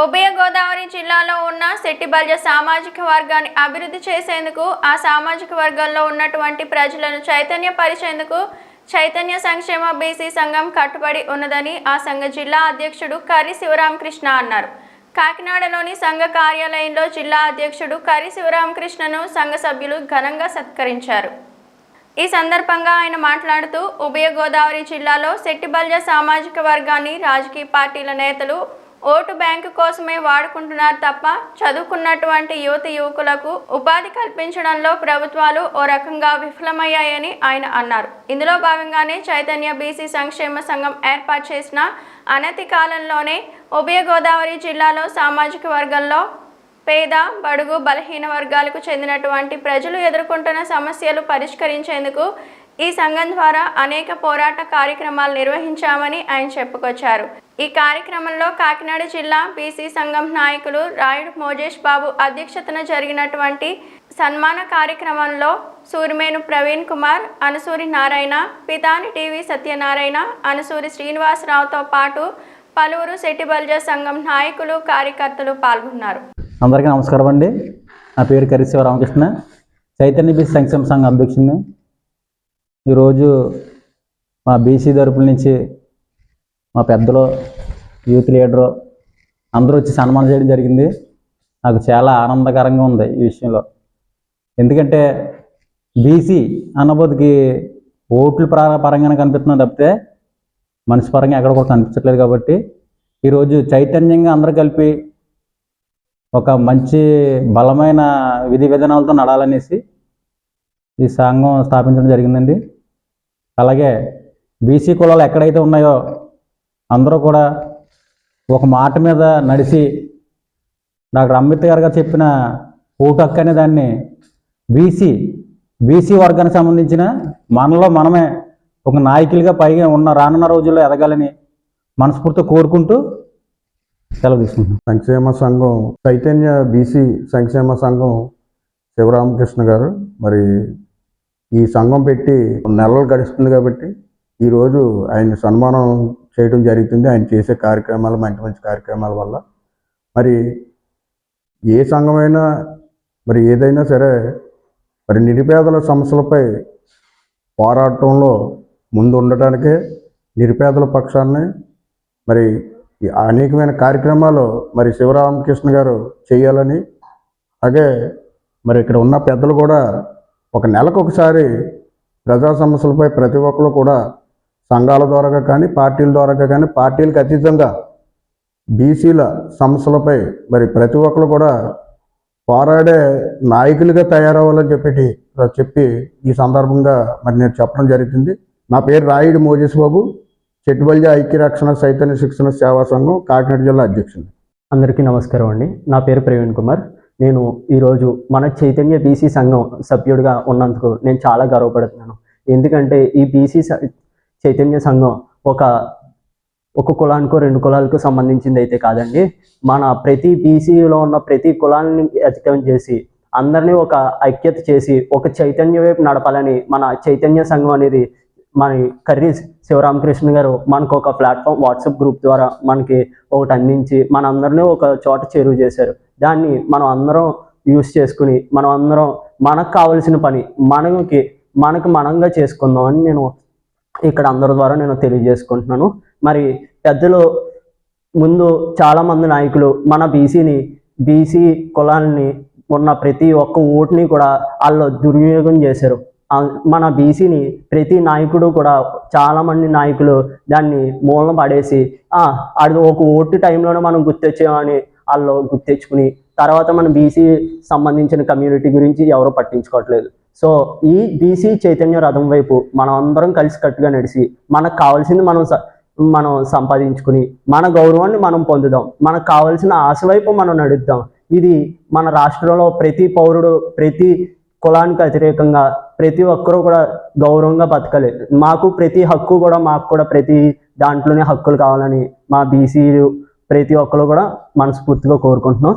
ఉభయ గోదావరి జిల్లాలో ఉన్న సెట్టిబల్జ సామాజిక వర్గాన్ని అభివృద్ధి చేసేందుకు ఆ సామాజిక వర్గంలో ఉన్నటువంటి ప్రజలను చైతన్యపరిచేందుకు చైతన్య సంక్షేమ బీసీ సంఘం కట్టుబడి ఉన్నదని ఆ సంఘ జిల్లా అధ్యక్షుడు కర్రి శివరామకృష్ణ అన్నారు. కాకినాడలోని సంఘ కార్యాలయంలో జిల్లా అధ్యక్షుడు కర్రి శివరామకృష్ణను సంఘ సభ్యులు ఘనంగా సత్కరించారు. ఈ సందర్భంగా ఆయన మాట్లాడుతూ ఉభయ గోదావరి జిల్లాలో సెట్టిబల్జ సామాజిక వర్గాన్ని రాజకీయ పార్టీల నేతలు ఓటు బ్యాంకు కోసమే వాడుకుంటున్నారు తప్ప చదువుకున్నటువంటి యువత యువకులకు ఉపాధి కల్పించడంలో ప్రభుత్వాలు ఓ రకంగా విఫలమయ్యాయని ఆయన అన్నారు. ఇందులో భాగంగానే చైతన్య బీసీ సంక్షేమ సంఘం ఏర్పాటు చేసిన అనతి కాలంలోనే ఉభయ గోదావరి జిల్లాలో సామాజిక వర్గంలో పేద బడుగు బలహీన వర్గాలకు చెందినటువంటి ప్రజలు ఎదుర్కొంటున్న సమస్యలు పరిష్కరించేందుకు ఈ సంఘం ద్వారా అనేక పోరాట కార్యక్రమాలు నిర్వహించామని ఆయన చెప్పుకొచ్చారు. ఈ కార్యక్రమంలో కాకినాడ జిల్లా బీసీ సంఘం నాయకులు రాయుడు మోజేష్ బాబు అధ్యక్షతన జరిగినటువంటి సన్మాన కార్యక్రమంలో సూరిమేను ప్రవీణ్ కుమార్ అనుసూరి నారాయణ పితాని టీవీ సత్యనారాయణ అనుసూరి శ్రీనివాసరావుతో పాటు పలువురు సెటిబల్జ సంఘం నాయకులు కార్యకర్తలు పాల్గొన్నారు. అందరికీ నమస్కారం అండి. నా పేరు కరి రామకృష్ణ. చైతన్య బీసీ సంక్షేమ సంఘం అధ్యక్షుడిని ఈరోజు మా బీసీ తరపుల నుంచి మా పెద్దలు యూత్ లీడరు అందరూ వచ్చి సన్మానం చేయడం జరిగింది. నాకు చాలా ఆనందకరంగా ఉంది ఈ విషయంలో. ఎందుకంటే బీసీ అన్నబోదికి ఓట్ల ప్ర పరంగానే కనిపిస్తున్నాం తప్పితే మనిషి పరంగా ఎక్కడ కూడా కనిపించట్లేదు కాబట్టి ఈరోజు చైతన్యంగా అందరూ కలిపి ఒక మంచి బలమైన విధి విధానాలతో నడాలనేసి ఈ సంఘం స్థాపించడం జరిగిందండి. అలాగే బీసీ కులాలు ఎక్కడైతే ఉన్నాయో అందరూ కూడా ఒక మాట మీద నడిచి డాక్టర్ అంబేద్కర్ గారు చెప్పిన ఓటు హక్కు అనే దాన్ని బీసీ బీసీ వర్గానికి సంబంధించిన మనలో మనమే ఒక నాయకులుగా పైగా ఉన్న రానున్న రోజుల్లో ఎదగాలని మనస్ఫూర్తిగా కోరుకుంటూ సెలవు తీసుకుంటున్నాం. సంక్షేమ సంఘం చైతన్య బీసీ సంక్షేమ సంఘం శివరామకృష్ణ గారు మరి ఈ సంఘం పెట్టి నెలలు గడుస్తుంది కాబట్టి ఈరోజు ఆయన సన్మానం చేయడం జరుగుతుంది. ఆయన చేసే కార్యక్రమాలు మంచి మంచి కార్యక్రమాల వల్ల. మరి ఏ సంఘమైనా మరి ఏదైనా సరే మరి నిరుపేదల సమస్యలపై పోరాటంలో ముందు ఉండటానికే నిరుపేదల పక్షాన్ని మరి ఈ అనేకమైన కార్యక్రమాలు మరి శివరామకృష్ణ గారు చేయాలని. అలాగే మరి ఇక్కడ ఉన్న పెద్దలు కూడా ఒక నెలకు ఒకసారి ప్రజా సమస్యలపై ప్రతి ఒక్కరు కూడా సంఘాల ద్వారాగా కానీ పార్టీల ద్వారాగా కానీ పార్టీలకు అతీతంగా బీసీల సమస్యలపై మరి ప్రతి ఒక్కరు కూడా పోరాడే నాయకులుగా తయారవ్వాలని చెప్పి చెప్పి ఈ సందర్భంగా మరి నేను చెప్పడం జరుగుతుంది. నా పేరు రాయుడు మోజేష్ బాబు చెట్టుబల్జ ఐక్యరక్షణ చైతన్య శిక్షణ సేవా సంఘం కాకినాడ జిల్లా అధ్యక్షుడు అందరికీ నమస్కారం అండి. నా పేరు ప్రవీణ్ కుమార్. నేను ఈరోజు మన చైతన్య బీసీ సంఘం సభ్యుడిగా ఉన్నందుకు నేను చాలా గర్వపడుతున్నాను. ఎందుకంటే ఈ బీసీ చైతన్య సంఘం ఒక ఒక కులానికో రెండు కులాలకు సంబంధించింది అయితే కాదండి. మన ప్రతి బీసీలో ఉన్న ప్రతి కులాన్ని అధికం చేసి అందరినీ ఒక ఐక్యత చేసి ఒక చైతన్య వైపు నడపాలని మన చైతన్య సంఘం అనేది మన కర్రీ శివరామకృష్ణ గారు మనకు ఒక ప్లాట్ఫామ్ వాట్సాప్ గ్రూప్ ద్వారా మనకి ఒకటి అందించి మనందరినీ ఒక చోట చేరువ చేశారు. దాన్ని మనం అందరం యూస్ చేసుకుని మనం అందరం మనకు కావలసిన పని మనకి మనకు మనంగా చేసుకుందాం అని నేను ఇక్కడ అందరి ద్వారా నేను తెలియజేసుకుంటున్నాను. మరి పెద్దలు ముందు చాలామంది నాయకులు మన బీసీని బీసీ కులాలని ఉన్న ప్రతి ఒక్క ఓటుని కూడా వాళ్ళు దుర్వినియోగం చేశారు. మన బీసీని ప్రతి నాయకుడు కూడా చాలామంది నాయకులు దాన్ని మూలన పడేసి అది ఒక ఓటు టైంలోనే మనం గుర్తొచ్చామని వాళ్ళు గుర్తెచ్చుకుని తర్వాత మన బీసీ సంబంధించిన కమ్యూనిటీ గురించి ఎవరు పట్టించుకోవట్లేదు. సో ఈ బీసీ చైతన్య రథం వైపు మనం అందరం కలిసికట్టుగా నడిచి మనకు కావాల్సింది మనం మనం సంపాదించుకుని మన గౌరవాన్ని మనం పొందుదాం. మనకు కావాల్సిన ఆశ వైపు మనం నడుద్దాం. ఇది మన రాష్ట్రంలో ప్రతి పౌరుడు ప్రతి కులానికి వ్యతిరేకంగా ప్రతి ఒక్కరూ కూడా గౌరవంగా బతకలేదు మాకు ప్రతి హక్కు కూడా మాకు కూడా ప్రతి దాంట్లోనే హక్కులు కావాలని మా బీసీలు ప్రతి ఒక్కరు కూడా మనస్ఫూర్తిగా కోరుకుంటున్నాం.